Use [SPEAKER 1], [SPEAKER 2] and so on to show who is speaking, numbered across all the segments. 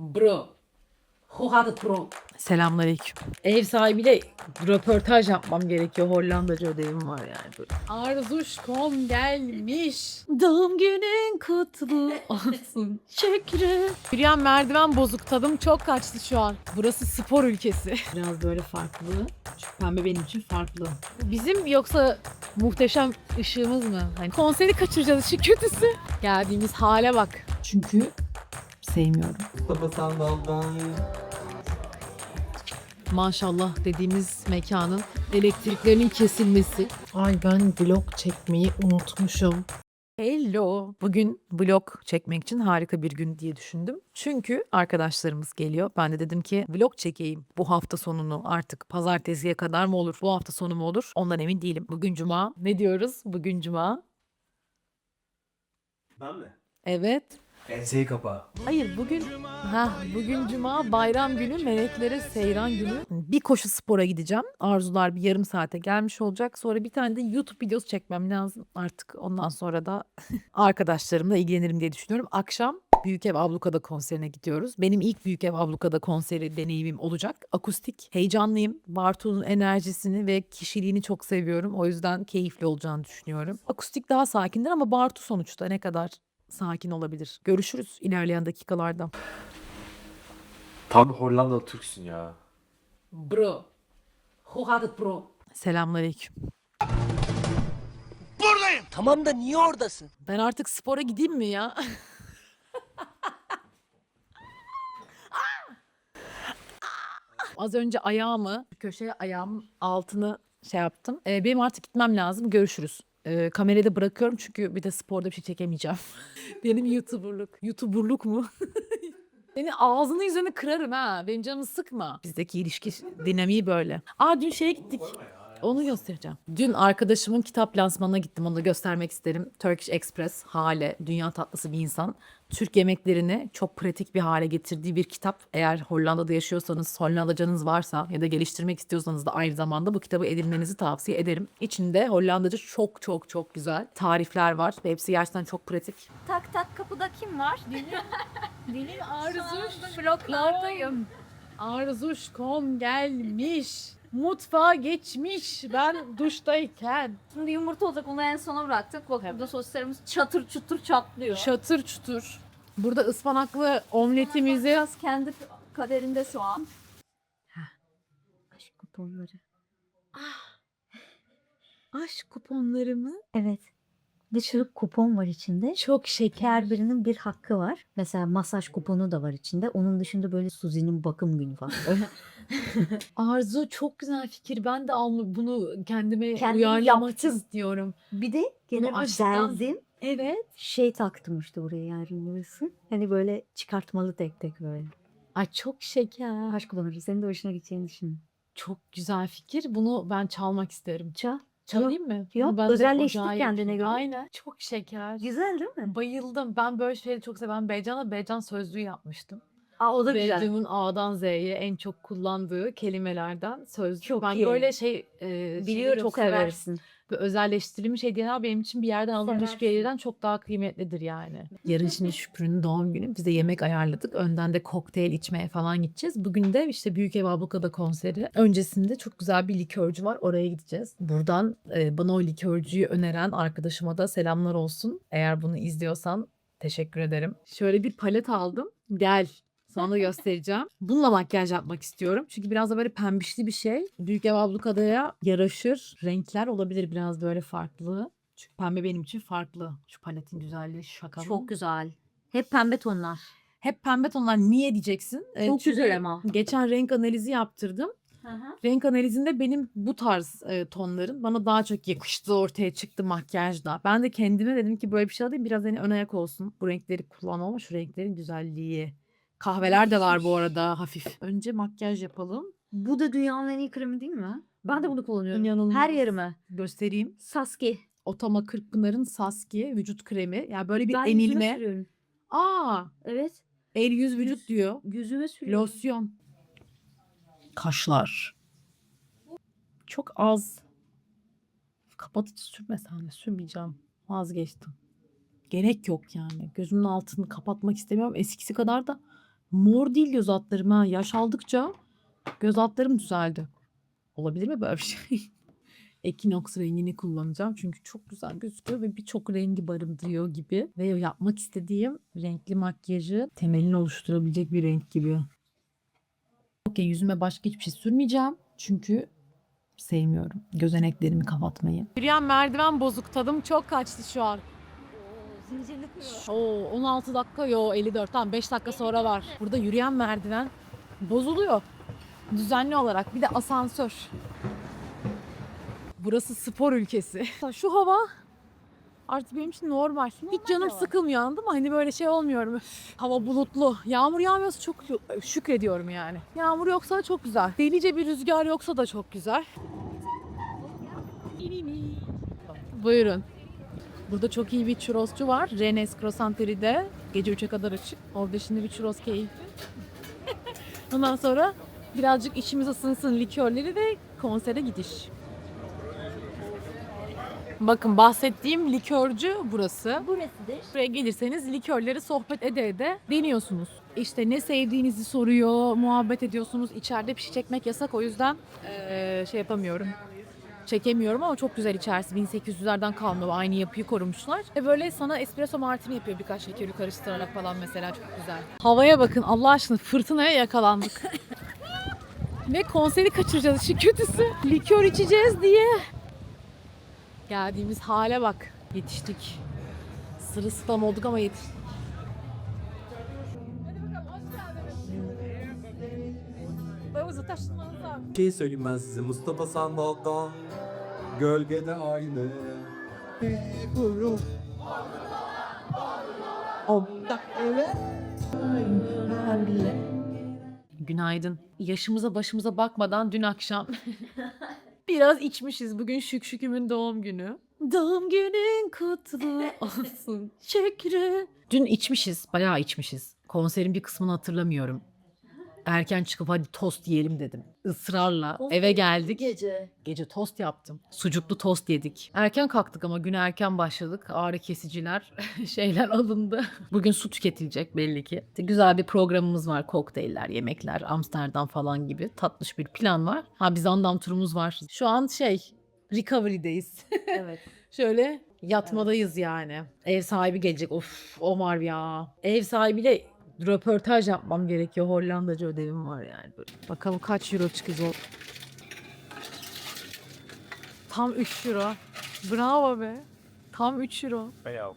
[SPEAKER 1] Bro. Who had it bro?
[SPEAKER 2] Selamünaleyküm. Ev sahibiyle röportaj yapmam gerekiyor. Hollandaca ödevim var yani. Böyle. Arzuşkom gelmiş. Doğum günün kutlu olsun. Şükrü. Yürüyen merdiven bozuk. Tadım çok kaçtı şu an. Burası spor ülkesi. Biraz böyle farklı. Çünkü pembe benim için farklı. Bizim yoksa muhteşem ışığımız mı? Hani konseri kaçıracağız işi kötüsü. Geldiğimiz hale bak. Çünkü sevmiyorum.
[SPEAKER 3] Mustafa Sandal'dan
[SPEAKER 2] maşallah dediğimiz mekanın elektriklerinin kesilmesi. Ay ben vlog çekmeyi unutmuşum. Hello. Bugün vlog çekmek için harika bir gün diye düşündüm. Çünkü arkadaşlarımız geliyor. Ben de dedim ki vlog çekeyim bu hafta sonunu artık pazartesiye kadar mı olur? Bu hafta sonu mu olur? Ondan emin değilim. Bugün cuma. Ne diyoruz? Bugün cuma.
[SPEAKER 3] Ben mi?
[SPEAKER 2] Evet.
[SPEAKER 3] Enseyi kapa.
[SPEAKER 2] Hayır bugün ha bugün cuma bayram günü meleklere seyran günü. Bir koşu spora gideceğim. Arzular bir yarım saate gelmiş olacak. Sonra bir tane de YouTube videosu çekmem lazım. Artık ondan sonra da arkadaşlarımla ilgilenirim diye düşünüyorum. Akşam Büyük Ev Abluka'da konserine gidiyoruz. Benim ilk Büyük Ev Abluka'da konseri deneyimim olacak. Akustik. Heyecanlıyım. Bartu'nun enerjisini ve kişiliğini çok seviyorum. O yüzden keyifli olacağını düşünüyorum. Akustik daha sakindir ama Bartu sonuçta ne kadar sakin olabilir. Görüşürüz ilerleyen dakikalarda.
[SPEAKER 3] Tam Hollanda Türksün ya.
[SPEAKER 1] Bro. Who had it bro?
[SPEAKER 2] Selamünaleyküm.
[SPEAKER 4] Tamam da niye oradasın?
[SPEAKER 2] Ben artık spora gideyim mi ya? Az önce ayağımı köşeye ayağımın altını şey yaptım. Ee, benim artık gitmem lazım. Görüşürüz. Ee, kamerayı da bırakıyorum çünkü bir de sporda bir şey çekemeyeceğim. benim YouTuber'lık. YouTuber'lık mu? Seni ağzını yüzünü kırarım ha. Benim canımı sıkma. Bizdeki ilişki dinamiği böyle. Aa dün şeye gittik. Onu göstereceğim. Dün arkadaşımın kitap lansmanına gittim. Onu da göstermek isterim. Turkish Express Hale. Dünya tatlısı bir insan. Türk yemeklerini çok pratik bir hale getirdiği bir kitap. Eğer Hollanda'da yaşıyorsanız, Hollandacanız varsa ya da geliştirmek istiyorsanız da aynı zamanda bu kitabı edinmenizi tavsiye ederim. İçinde Hollandaca çok çok çok güzel tarifler var ve hepsi gerçekten çok pratik.
[SPEAKER 5] Tak tak kapıda kim var?
[SPEAKER 2] Dilim arzuş.
[SPEAKER 5] Vloglardayım.
[SPEAKER 2] Arzuşkom gelmiş. Mutfağa geçmiş ben duştayken.
[SPEAKER 5] Şimdi yumurta olacak onu en sona bıraktık. Bak burada soslarımız çatır çutur çatlıyor.
[SPEAKER 2] Çatır çutur. Burada ıspanaklı omletimizi
[SPEAKER 5] Biraz kendi kaderinde şu an.
[SPEAKER 6] Aşk kuponları.
[SPEAKER 2] aşk kuponları mı?
[SPEAKER 6] Evet. Bir sürü kupon var içinde.
[SPEAKER 2] Çok şeker.
[SPEAKER 6] Her birinin bir hakkı var. Mesela masaj kuponu da var içinde. Onun dışında böyle Suzi'nin bakım günü falan. Öyle.
[SPEAKER 2] Arzu çok güzel fikir. Ben de alma, bunu kendime
[SPEAKER 6] Kendim
[SPEAKER 2] uyarlamak
[SPEAKER 6] yaptım.
[SPEAKER 2] istiyorum.
[SPEAKER 6] bir de gene
[SPEAKER 2] Bunu. Evet.
[SPEAKER 6] Şey taktım işte buraya yani burası. Hani böyle çıkartmalı tek tek böyle.
[SPEAKER 2] Ay çok şeker.
[SPEAKER 6] Aşk kuponları. Senin de hoşuna gideceğini düşünüyorum.
[SPEAKER 2] Çok güzel fikir. Bunu ben çalmak isterim.
[SPEAKER 6] Çal.
[SPEAKER 2] Mı?
[SPEAKER 6] yok,
[SPEAKER 2] Bunu ben de
[SPEAKER 6] özelleştir
[SPEAKER 2] ocağa
[SPEAKER 6] kendine göre.
[SPEAKER 2] Aynen. Çok şeker.
[SPEAKER 6] Güzel değil mi?
[SPEAKER 2] Bayıldım. Ben böyle şeyleri çok seven Beycan'a Beycan sözlüğü yapmıştım.
[SPEAKER 6] Aa, o da güzel.
[SPEAKER 2] Beycan'ın A'dan Z'ye en çok kullandığı kelimelerden sözlük.
[SPEAKER 6] Çok
[SPEAKER 2] ben
[SPEAKER 6] iyi.
[SPEAKER 2] böyle şey e,
[SPEAKER 6] Biliyorum
[SPEAKER 2] çok
[SPEAKER 6] seversin.
[SPEAKER 2] Ve özelleştirilmiş hediyeler benim için bir yerden alınmış bir hediyeden çok daha kıymetlidir yani. Yarın şimdi Şükrü'nün doğum günü. Biz de yemek ayarladık. Önden de kokteyl içmeye falan gideceğiz. Bugün de işte Büyük Ev Abluka'da konseri. Öncesinde çok güzel bir likörcü var. Oraya gideceğiz. Buradan e, bana o likörcüyü öneren arkadaşıma da selamlar olsun. Eğer bunu izliyorsan teşekkür ederim. Şöyle bir palet aldım. Gel. Sana göstereceğim. Bununla makyaj yapmak istiyorum. Çünkü biraz da böyle pembişli bir şey. Büyük Ev Ablukada'ya yaraşır. Renkler olabilir biraz böyle farklı. Çünkü pembe benim için farklı. Şu paletin güzelliği şaka mı?
[SPEAKER 6] Çok güzel. Hep pembe tonlar.
[SPEAKER 2] Hep pembe tonlar niye diyeceksin? Ee,
[SPEAKER 6] Çok
[SPEAKER 2] çünkü
[SPEAKER 6] güzel ama.
[SPEAKER 2] Geçen renk analizi yaptırdım. Renk analizinde benim bu tarz e, tonların bana daha çok yakıştığı ortaya çıktı makyajda. Ben de kendime dedim ki böyle bir şey alayım biraz hani ön ayak olsun. Bu renkleri kullan ama şu renklerin güzelliği. Kahveler de var bu arada hafif. Önce makyaj yapalım.
[SPEAKER 6] Bu da dünyanın en iyi kremi değil mi? Ben de bunu kullanıyorum.
[SPEAKER 2] İnanılmaz.
[SPEAKER 6] Her yerime.
[SPEAKER 2] Göstereyim.
[SPEAKER 6] Saski.
[SPEAKER 2] Otama Kırkpınar'ın Saski vücut kremi. Yani böyle bir
[SPEAKER 6] Ben sürüyorum.
[SPEAKER 2] Aa,
[SPEAKER 6] Evet.
[SPEAKER 2] el yüz vücut diyor.
[SPEAKER 6] Yüzüme sürüyorum.
[SPEAKER 2] Losyon. Kaşlar. Çok az. Kapatıcı sürmesen de sürmeyeceğim. Vazgeçtim. Gerek yok yani. Gözümün altını kapatmak istemiyorum. Eskisi kadar da Mor değil göz altlarım ha. Yaş aldıkça göz altlarım düzeldi. Olabilir mi böyle bir şey? Equinox rengini kullanacağım çünkü çok güzel gözüküyor ve birçok rengi barındırıyor gibi. Ve yapmak istediğim renkli makyajı temelini oluşturabilecek bir renk gibi. Okey yüzüme başka hiçbir şey sürmeyeceğim. Çünkü sevmiyorum gözeneklerimi kapatmayı. Yürüyen merdiven bozuk tadım çok kaçtı şu an. Oo 16 dakika yo 54 tamam 5 dakika sonra var. Burada yürüyen merdiven bozuluyor. Düzenli olarak bir de asansör. Burası spor ülkesi. Şu hava artık benim için normal. Hiç canım sıkılmıyor anladın mı? Hani böyle şey olmuyorum. Üf, hava bulutlu. Yağmur yağmıyorsa çok şükrediyorum yani. Yağmur yoksa çok güzel. Delice bir rüzgar yoksa da çok güzel. Buyurun. Burada çok iyi bir churrosçu var. Renes Croissanteri'de. Gece 3'e kadar açık. Orada şimdi bir churros keyfi. Ondan sonra birazcık içimiz ısınsın likörleri ve konsere gidiş. Bakın bahsettiğim likörcü burası.
[SPEAKER 6] Burasıdır.
[SPEAKER 2] Buraya gelirseniz likörleri sohbet ede ede deniyorsunuz. İşte ne sevdiğinizi soruyor, muhabbet ediyorsunuz. İçeride bir şey çekmek yasak o yüzden eee, şey yapamıyorum. Çekemiyorum ama çok güzel içerisi. 1800'lerden kalma aynı yapıyı korumuşlar. E böyle sana espresso martini yapıyor birkaç şekeri karıştırarak falan mesela çok güzel. Havaya bakın Allah aşkına fırtınaya yakalandık. Ve konseri kaçıracağız işin kötüsü. Likör içeceğiz diye. Geldiğimiz hale bak. Yetiştik. Sırılsıklam olduk ama yetiştik.
[SPEAKER 3] Bir şey söyleyeyim ben size. Mustafa Sandal'dan Gölgede aynı.
[SPEAKER 2] Günaydın. Yaşımıza başımıza bakmadan dün akşam biraz içmişiz. Bugün Şük Şüküm'ün doğum günü. Doğum günün kutlu olsun Şükrü. Dün içmişiz, bayağı içmişiz. Konserin bir kısmını hatırlamıyorum. Erken çıkıp hadi tost yiyelim dedim. Israrla eve geldik.
[SPEAKER 6] Gece.
[SPEAKER 2] Gece tost yaptım. Sucuklu tost yedik. Erken kalktık ama güne erken başladık. Ağrı kesiciler, şeyler alındı. Bugün su tüketilecek belli ki. Güzel bir programımız var. Kokteyller, yemekler, Amsterdam falan gibi. Tatlış bir plan var. Ha bir Zandam turumuz var. Şu an şey, recovery'deyiz.
[SPEAKER 6] Evet.
[SPEAKER 2] Şöyle yatmadayız yani. Ev sahibi gelecek. Of Omar ya. Ev sahibiyle röportaj yapmam gerekiyor. Hollandaca ödevim var yani. Böyle. Bakalım kaç euro çıkacak. Tam 3 euro. Bravo be. Tam 3 euro.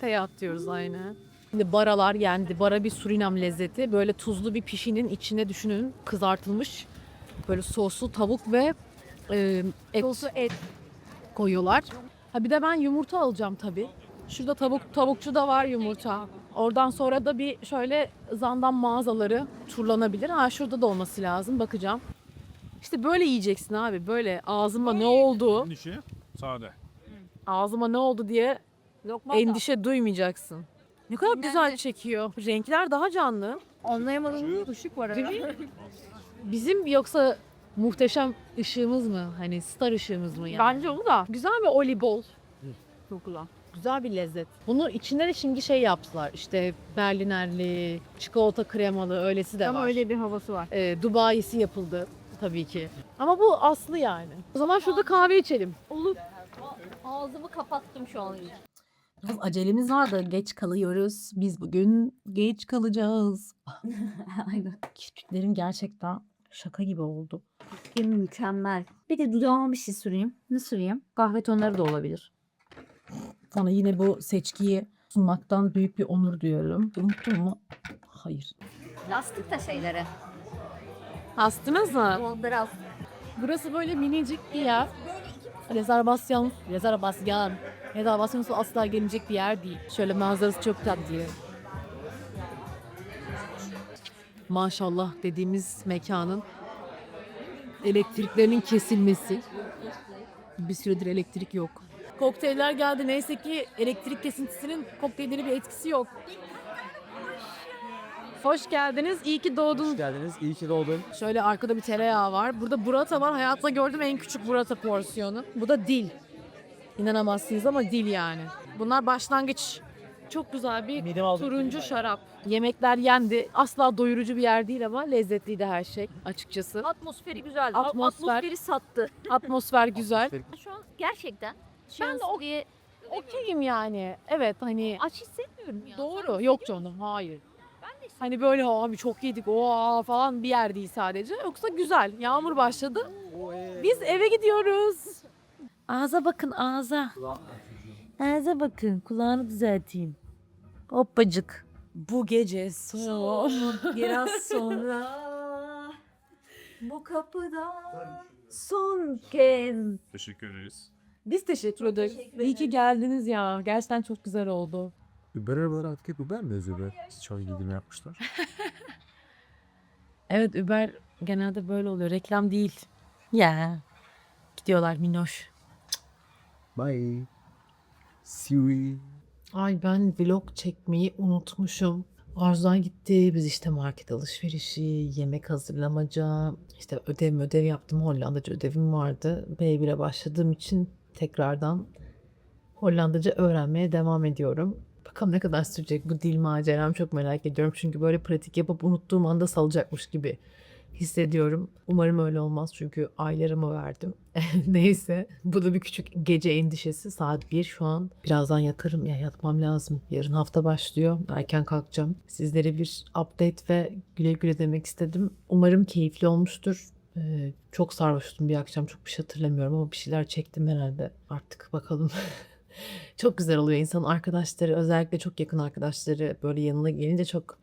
[SPEAKER 2] Payout diyoruz aynen. Şimdi baralar yendi. Bara bir Surinam lezzeti. Böyle tuzlu bir pişinin içine düşünün kızartılmış. Böyle soslu tavuk ve e, et. et koyuyorlar. Ha bir de ben yumurta alacağım tabii. Şurada tavuk tavukçu da var yumurta. Oradan sonra da bir şöyle zandan mağazaları turlanabilir. Ha şurada da olması lazım. Bakacağım. İşte böyle yiyeceksin abi. Böyle ağzıma ne oldu?
[SPEAKER 7] Dişi, sade.
[SPEAKER 2] Ağzıma ne oldu diye endişe duymayacaksın. Ne kadar güzel çekiyor. Renkler daha canlı.
[SPEAKER 5] Anlayamadığım bir ışık var herhalde.
[SPEAKER 2] Bizim yoksa muhteşem ışığımız mı? Hani star ışığımız mı yani?
[SPEAKER 5] Bence o da.
[SPEAKER 2] Güzel bir olibol.
[SPEAKER 5] Çok güzel.
[SPEAKER 2] Bir lezzet. Bunu içinde de şimdi şey yaptılar. İşte berlinerli, çikolata kremalı öylesi de
[SPEAKER 5] Ama
[SPEAKER 2] var.
[SPEAKER 5] öyle bir havası var.
[SPEAKER 2] Ee, Dubai'si yapıldı tabii ki. Ama bu aslı yani. O zaman şurada kahve içelim. Olur.
[SPEAKER 5] Ağzımı kapattım şu an.
[SPEAKER 2] Biraz acelemiz var da geç kalıyoruz. Biz bugün geç kalacağız.
[SPEAKER 6] Aynen.
[SPEAKER 2] Kirpiklerim gerçekten şaka gibi oldu.
[SPEAKER 6] Kim mükemmel. Bir de dudağıma bir şey süreyim. Ne süreyim?
[SPEAKER 2] Kahve tonları da olabilir. Sana yine bu seçkiyi sunmaktan büyük bir onur duyuyorum. Unuttun mu? Hayır.
[SPEAKER 5] Lastik de şeyleri.
[SPEAKER 2] Astınız mı?
[SPEAKER 5] Biraz.
[SPEAKER 2] Burası böyle minicik bir yer. Rezervasyon, rezervasyon, rezervasyonsuz asla gelecek bir yer değil. Şöyle manzarası çok tatlı. Maşallah dediğimiz mekanın elektriklerinin kesilmesi. Bir süredir elektrik yok. Kokteyller geldi. Neyse ki elektrik kesintisinin kokteylleri bir etkisi yok. Hoş geldiniz. İyi ki doğdunuz.
[SPEAKER 3] geldiniz. İyi ki doğdun.
[SPEAKER 2] Şöyle arkada bir tereyağı var. Burada burrata var. Hayatta gördüğüm en küçük burrata porsiyonu. Bu da dil. İnanamazsınız ama dil yani. Bunlar başlangıç
[SPEAKER 8] Çok güzel bir
[SPEAKER 9] Midem aldı.
[SPEAKER 8] turuncu şarap. Yemekler yendi. Asla doyurucu bir yer değil ama lezzetliydi her şey açıkçası.
[SPEAKER 10] Atmosferi güzel.
[SPEAKER 8] Atmosfer-
[SPEAKER 10] Atmosferi sattı.
[SPEAKER 8] Atmosfer güzel.
[SPEAKER 10] Şu an gerçekten
[SPEAKER 8] Ben de o-
[SPEAKER 10] diye
[SPEAKER 8] Okeyim yani. Evet hani
[SPEAKER 10] aç hissetmiyorum ya.
[SPEAKER 8] doğru. Yok canım hayır. Hani böyle abi çok yedik o falan bir yer değil sadece. Yoksa güzel. Yağmur başladı. Biz eve gidiyoruz. Ağza bakın ağza. Ağza bakın. Kulağını düzelteyim. Hoppacık. Bu gece son.
[SPEAKER 6] Biraz sonra bu kapıda son kez.
[SPEAKER 11] Teşekkür ederiz.
[SPEAKER 8] Biz teşekkür ederiz. İyi ki geldiniz ya. Gerçekten çok güzel oldu.
[SPEAKER 3] Uber arabaları artık hep Uber mi yazıyor be? Çok indirim yapmışlar.
[SPEAKER 8] Evet Uber genelde böyle oluyor. Reklam değil. Ya. Gidiyorlar minnoş.
[SPEAKER 3] Bye. See you.
[SPEAKER 2] Ay ben vlog çekmeyi unutmuşum. Arzudan gitti. Biz işte market alışverişi, yemek hazırlamaca, işte ödev ödev yaptım. Hollandaca ödevim vardı. B1'e başladığım için tekrardan Hollandaca öğrenmeye devam ediyorum. Bakalım ne kadar sürecek bu dil maceram çok merak ediyorum. Çünkü böyle pratik yapıp unuttuğum anda salacakmış gibi hissediyorum. Umarım öyle olmaz çünkü aylarımı verdim. Neyse bu da bir küçük gece endişesi. Saat 1 şu an. Birazdan yatarım ya yatmam lazım. Yarın hafta başlıyor. Erken kalkacağım. Sizlere bir update ve güle güle demek istedim. Umarım keyifli olmuştur. Çok sarhoştum bir akşam. Çok bir şey hatırlamıyorum ama bir şeyler çektim herhalde. Artık bakalım. çok güzel oluyor. İnsanın arkadaşları özellikle çok yakın arkadaşları böyle yanına gelince çok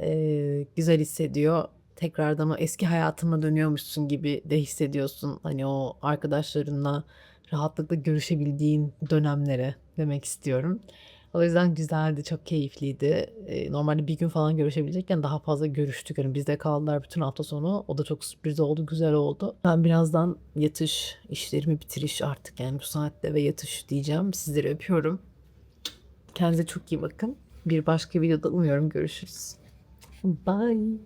[SPEAKER 2] e, güzel hissediyor tekrardan o eski hayatına dönüyormuşsun gibi de hissediyorsun. Hani o arkadaşlarınla rahatlıkla görüşebildiğin dönemlere demek istiyorum. O yüzden güzeldi, çok keyifliydi. Normalde bir gün falan görüşebilecekken daha fazla görüştük. Yani bizde kaldılar bütün hafta sonu. O da çok sürpriz oldu, güzel oldu. Ben birazdan yatış, işlerimi bitiriş artık yani bu saatte ve yatış diyeceğim. Sizleri öpüyorum. Kendinize çok iyi bakın. Bir başka videoda umuyorum görüşürüz. Bye.